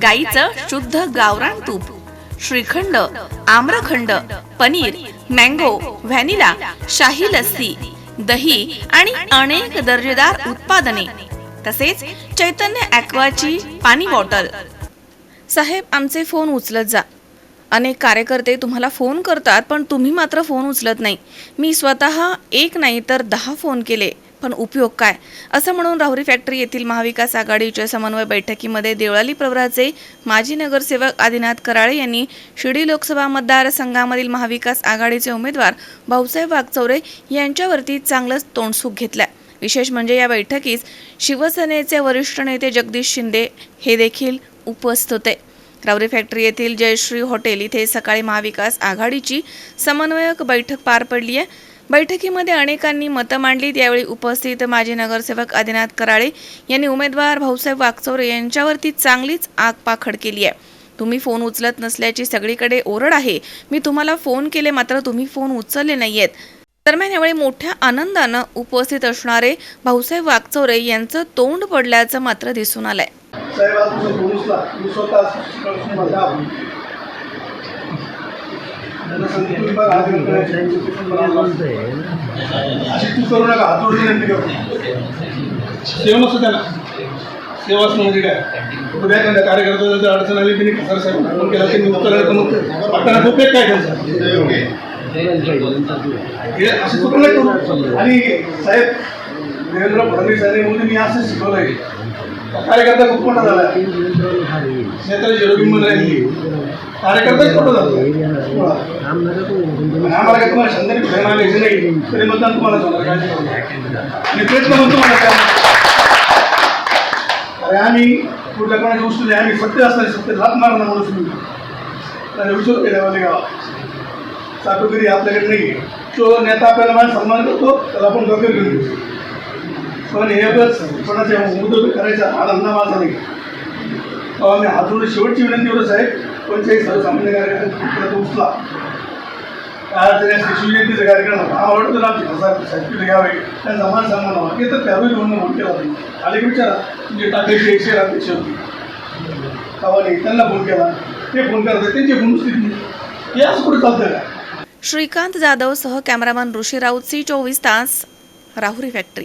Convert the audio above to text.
गाईचं शुद्ध गावरान तूप श्रीखंड आम्रखंड पनीर मँगो व्हॅनिला शाही लस्सी दही आणि अनेक दर्जेदार उत्पादने. तसेच चैतन्य ॲक्वाची पाणी बॉटल. साहेब आमचे फोन उचलत जा. अनेक कार्यकर्ते तुम्हाला फोन करतात पण तुम्ही मात्र फोन उचलत नाही. मी स्वतः एक नाही तर दहा फोन केले. पण उपयोग काय? असं म्हणून राहुरी फॅक्टरी येथील महाविकास आघाडीच्या समन्वय बैठकीमध्ये देवळाली प्रवराचे माजी नगरसेवक आदिनाथ कराळे यांनी शिर्डी लोकसभा मतदारसंघामधील महाविकास आघाडीचे उमेदवार भाऊसाहेब वागचौरे यांच्यावरती चांगलंच तोंडसूक घेतलंय. विशेष म्हणजे या बैठकीस शिवसेनेचे वरिष्ठ नेते जगदीश शिंदे हे देखील उपस्थित होते. रावरी फॅक्टरी येथील जयश्री हॉटेल इथे सकाळी महाविकास आघाडीची समन्वयक बैठक पार पडली आहे बैठकीमध्ये अनेकांनी मतं मांडली. यावेळी उपस्थित माजी नगरसेवक आदिनाथ कराळे यांनी उमेदवार भाऊसाहेब वागचौरे यांच्यावरती चांगलीच आगपाखड केली आहे. तुम्ही फोन उचलत नसल्याची सगळीकडे ओरड आहे. मी तुम्हाला फोन केले मात्र तुम्ही फोन उचलले नाहीयेत. दरम्यान यावेळी मोठ्या आनंदानं उपस्थित असणारे भाऊसाहेब वागचौरे यांचं तोंड पडल्याचं मात्र दिसून आलंय. अशी तू करू नका हात जोडून विनंती करतो सेवा नसतं त्याला सेवा असणं म्हणजे काय? उद्या एखाद्या कार्यकर्त्याला जर अडचण आली त्यांनी खसार साहेब फोन केला त्यांनी उत्तर आलं तर मग वाटणारा उपयोग काय त्यांचा हे असं कुठं नाही करू? आणि साहेब देवेंद्र फडणवीस आणि मी असं शिकवलं आहे कार्यकर्ता खूप मोठा झाला. नेता शिरोबिंब राहिली कार्यकर्ताच मोठा झाला. आम्हाला काय तुम्हाला शंभरी प्रेम आले नाही तरी मतदान तुम्हाला होणार. आणि तेच म्हणून तुम्हाला काय अरे आम्ही कुठल्या कोणाच्या गोष्टी नाही आम्ही सत्य असताना सत्य लाभ मारणार म्हणून तुम्ही. त्याला विचार केल्यावाले गावात. चाटोगिरी आपल्याकडे नाही तो नेता आपल्याला माझा सन्मान करतो त्याला आपण डोक्यावर घेऊन घेऊ. पण हे बस कोणाच्या उद्योग करायचा हा धंदा माझा नाही. तेव्हा मी हातून शेवटची विनंती एवढंच साहेब. कोणत्याही सर्वसामान्य कार्यक्रम उचला आज शिवजयंतीचा कार्यक्रम होता हा आवडतो ना आमची हजार सर्टिफिकेट घ्यावे त्यांचा मान सन्मान व्हावा. हे तर त्यावेळी म्हणून फोन केला होता आले की विचारा. तुमचे टाकायचे एकशे अध्यक्ष होती तेव्हा त्यांना फोन केला. ते फोन करतात त्यांची फोन स्थिती नाही हे असं कुठे चालतं का श्रीकांत जाधव सह कॅमेरामन ऋषी राऊत सी चोवीस तास राहुरी फॅक्टरी.